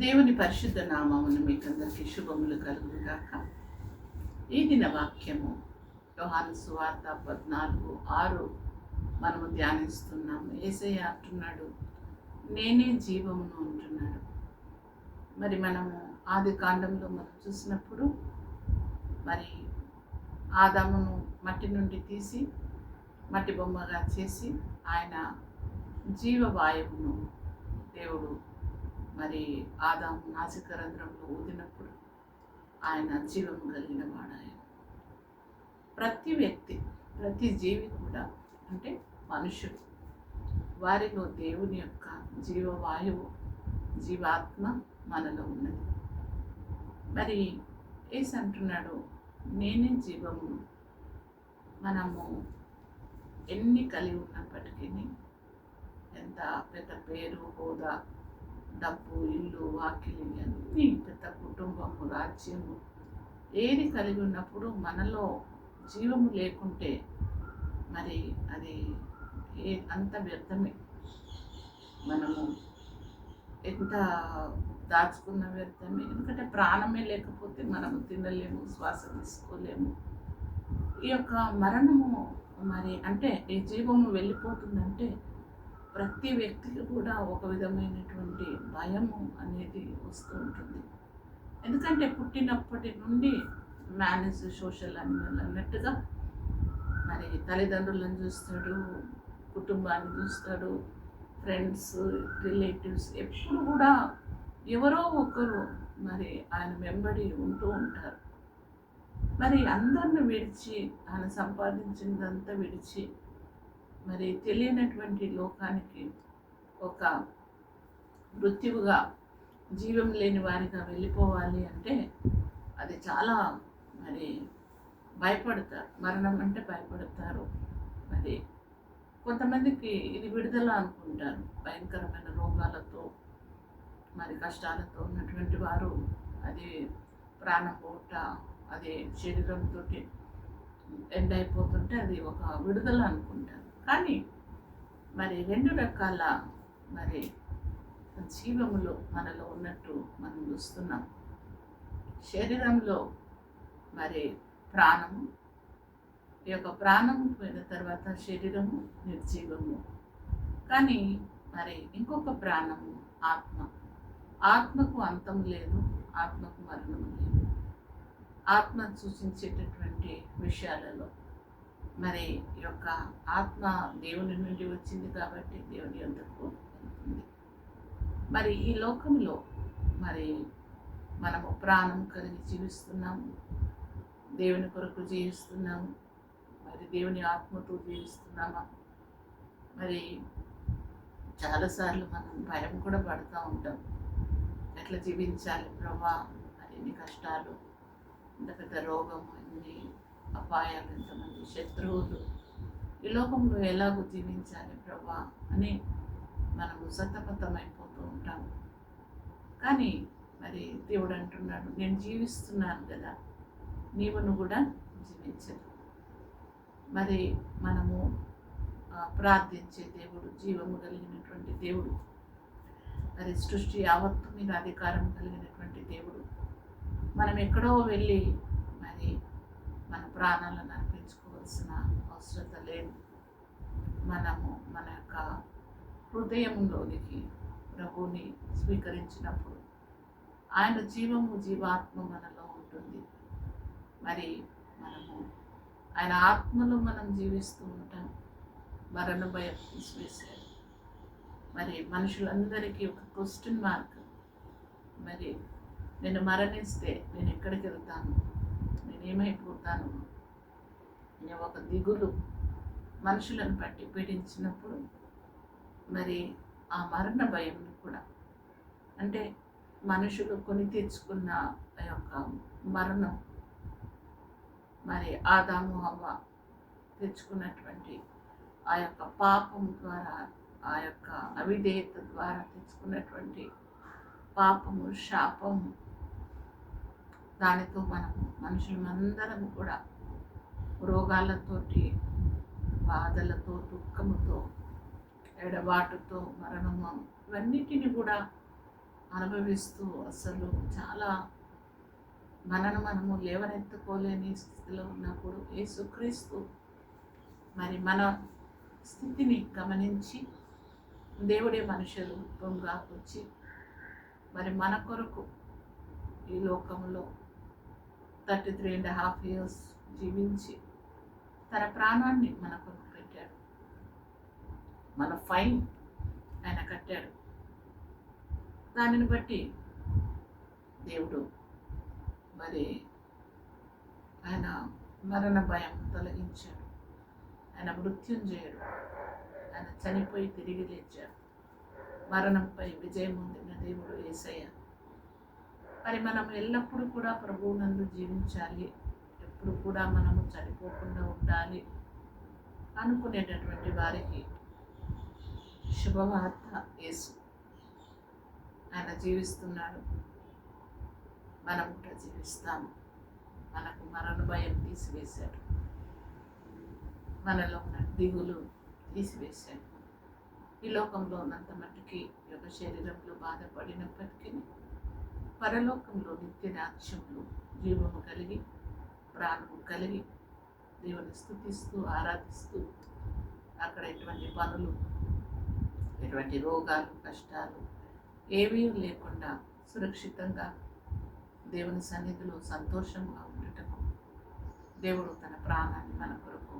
దేవుని పరిశుద్ధ నామమును మీకు అందరికీ శుభములు కలుగుగాక. ఈ దిన వాక్యము యోహాను సువార్త పద్నాలుగు ఆరు మనము ధ్యానిస్తున్నాము. ఏసయ్య అంటున్నాడు నేనే జీవమును అంటున్నాడు. మరి మనము ఆది కాండంలో మనం చూసినప్పుడు మరి ఆదామును మట్టి నుండి తీసి మట్టి బొమ్మగా చేసి ఆయన జీవవాయువును దేవుడు మరి ఆదాం నాసిక రంధ్రంలో ఊదినప్పుడు ఆయన జీవం కలిగిన వాడాయన. ప్రతి వ్యక్తి ప్రతి జీవి కూడా అంటే మనుషులు. వారిలో దేవుని యొక్క జీవవాయువు జీవాత్మ మనలో ఉన్నది. మరి ఏసంటున్నాడు అంటున్నాడు నేనే జీవము. మనము ఎన్ని కలిగి ఉన్నప్పటికీ ఎంత పెద్ద పేరు హోదా డబ్బు ఇల్లు వాకిలి అన్నీ పెద్ద కుటుంబము రాజ్యము ఏది కలిగి ఉన్నప్పుడు మనలో జీవము లేకుంటే మరి అది ఏ అంత వ్యర్థమే. మనము ఎంత దాచుకున్న వ్యర్థమే. ఎందుకంటే ప్రాణమే లేకపోతే మనము తినలేము శ్వాస తీసుకోలేము. ఈ యొక్క మరణము మరి అంటే ఈ జీవము వెళ్ళిపోతుందంటే ప్రతి వ్యక్తికి కూడా ఒక విధమైనటువంటి భయము అనేది వస్తూ ఉంటుంది. ఎందుకంటే పుట్టినప్పటి నుండి మేనేజ్ సోషల్ అనిమల్ అన్నట్టుగా మరి తల్లిదండ్రులను చూస్తాడు కుటుంబాన్ని చూస్తాడు ఫ్రెండ్స్ రిలేటివ్స్ ఎప్పుడు కూడా ఎవరో ఒకరు మరి ఆయన వెంబడి ఉంటూ ఉంటారు. మరి అందరిని విడిచి ఆయన సంపాదించినదంతా విడిచి మరి తెలియనటువంటి లోకానికి ఒక మృత్యువుగా జీవం లేని వారిగా వెళ్ళిపోవాలి అంటే అది చాలా మరి భయపడతారు. మరణం అంటే భయపడతారు. మరి కొంతమందికి ఇది విడుదల అనుకుంటారు. భయంకరమైన రోగాలతో మరి కష్టాలతో ఉన్నటువంటి వారు అది ప్రాణం పోట అది శరీరంతో ఎండ్ అయిపోతుంటే అది ఒక విడుదల అనుకుంటారు. కానీ మరి రెండు రకాల మరి జీవములు మనలో ఉన్నట్టు మనం చూస్తున్నాం. శరీరంలో మరి ప్రాణము ఈ యొక్క ప్రాణము పోయిన తర్వాత శరీరము నిర్జీవము. కానీ మరి ఇంకొక ప్రాణము ఆత్మ. ఆత్మకు అంతం లేదు ఆత్మకు మరణం లేదు. ఆత్మ సూచించేటటువంటి విషయాలలో మరి ఈ యొక్క ఆత్మ దేవుని నుండి వచ్చింది కాబట్టి దేవుని యొద్దకు వెళ్తుంది మరి ఈ లోకంలో మరి మనము ప్రాణం కలిగి జీవిస్తున్నాము దేవుని కొరకు జీవిస్తున్నాము మరి దేవుని ఆత్మతో జీవిస్తున్నామా? మరి చాలాసార్లు మనం భయం కూడా పడుతూ ఉంటాం. ఎట్లా జీవించాలి ప్రభా? మరి ఎన్ని కష్టాలు ఇంత పెద్ద రోగం అన్నీ అపాయాలు ఎంతమంది శత్రువులు. ఈ లోకంలో ఎలాగో జీవించాలి ప్రభా అని మనము సతమతమైపోతూ ఉంటాము. కానీ మరి దేవుడు అంటున్నాడు నేను జీవిస్తున్నాను కదా నీవును కూడా జీవించదు మరి మనము ప్రార్థించే దేవుడు జీవము కలిగినటువంటి దేవుడు మరి సృష్టి యావత్తు మీద అధికారం కలిగినటువంటి దేవుడు మనం ఎక్కడో వెళ్ళి ప్రాణాలను అర్పించుకోవాల్సిన అవసరత లేదు. మనము మన యొక్క హృదయంలోనికి ప్రభుని స్వీకరించినప్పుడు ఆయన జీవము జీవాత్మ మనలో ఉంటుంది. మరి మనము ఆయన ఆత్మలో మనం జీవిస్తూ ఉంటాం. మరణ భయం తీసివేశారు. మరి మనుషులందరికీ ఒక క్వశ్చన్ మార్క్. మరి నేను మరణిస్తే నేను ఎక్కడికి వెళ్తాను? నేను ఏమైపోతాను ఒక దిగులు మనుషులను బట్టి పీడించినప్పుడు మరి ఆ మరణ భయం కూడా. అంటే మనుషులు కొని తెచ్చుకున్న ఆ యొక్క మరణం మరి ఆదాము అమ్మ తెచ్చుకున్నటువంటి ఆ యొక్క పాపం ద్వారా ఆ యొక్క అవిధేయత ద్వారా తెచ్చుకున్నటువంటి పాపము శాపము దానితో మనము మనుషులందరం కూడా రోగాలతోటి బాధలతో దుఃఖముతో ఎడబాటుతో మరణము ఇవన్నిటిని కూడా అనుభవిస్తూ అసలు చాలా మనను మనము లేవనెత్తుకోలేని స్థితిలో ఉన్నప్పుడు యేసుక్రీస్తు మరి మన స్థితిని గమనించి దేవుడే మనుష్య రూపంగా వచ్చి మరి మన కొరకు ఈ లోకంలో thirty three and half years జీవించి తన ప్రాణాన్ని మన కొరకు పెట్టాడు. మన ఫైన్ ఆయన కట్టాడు. దానిని బట్టి దేవుడు మరి ఆయన మరణ భయం తొలగించాడు. ఆయన మృత్యుంజయుడు ఆయన చనిపోయి తిరిగి లేచాడు. మరణంపై విజయం పొందిన దేవుడు ఏసయ్య. మరి మనం ఎల్లప్పుడూ కూడా ప్రభువు నందు జీవించాలి. ఎప్పుడు కూడా మనము చనిపోకుండా ఉండాలి అనుకునేటటువంటి వారికి శుభవార్త యేసు. ఆయన జీవిస్తున్నాడు. మనం కూడా జీవిస్తాము. మనకు మరణ భయం తీసివేశాడు. మనలో ఉన్న దిగులు తీసివేశాడు. ఈ లోకంలో ఉన్నంత మట్టుకి యొక్క శరీరంలో బాధపడినప్పటికీ పరలోకంలో నిత్య రాజ్యంలో జీవము కలిగి ప్రాణము కలిగి దేవుని స్థుతిస్తూ ఆరాధిస్తూ అక్కడ ఎటువంటి పనులు ఎటువంటి రోగాలు కష్టాలు ఏమీ లేకుండా సురక్షితంగా దేవుని సన్నిధిలో సంతోషంగా ఉండటకు దేవుడు తన ప్రాణాన్ని మన కొరకు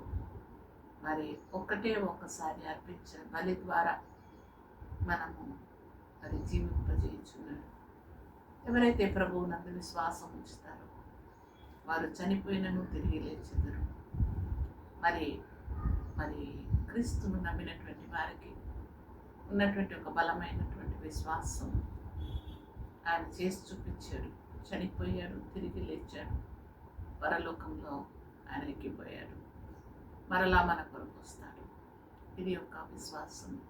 మరి ఒక్కటే ఒక్కసారి అర్పించే బలి ద్వారా మనము మరి జీవింపజేయించున్నాడు. ఎవరైతే ప్రభువు నందు విశ్వాసం ఉంచుతారో వారు చనిపోయినను తిరిగి లేచెదరు. మరి మరి క్రీస్తును నమ్మినటువంటి వారికి ఉన్నటువంటి ఒక బలమైనటువంటి విశ్వాసం ఆయన చేసి చూపించాడు. చనిపోయాడు తిరిగి లేచాడు. పరలోకంలో ఆయన ఎక్కిపోయాడు మరలా మన కొరకు వస్తాడు. ఇది ఒక విశ్వాసం.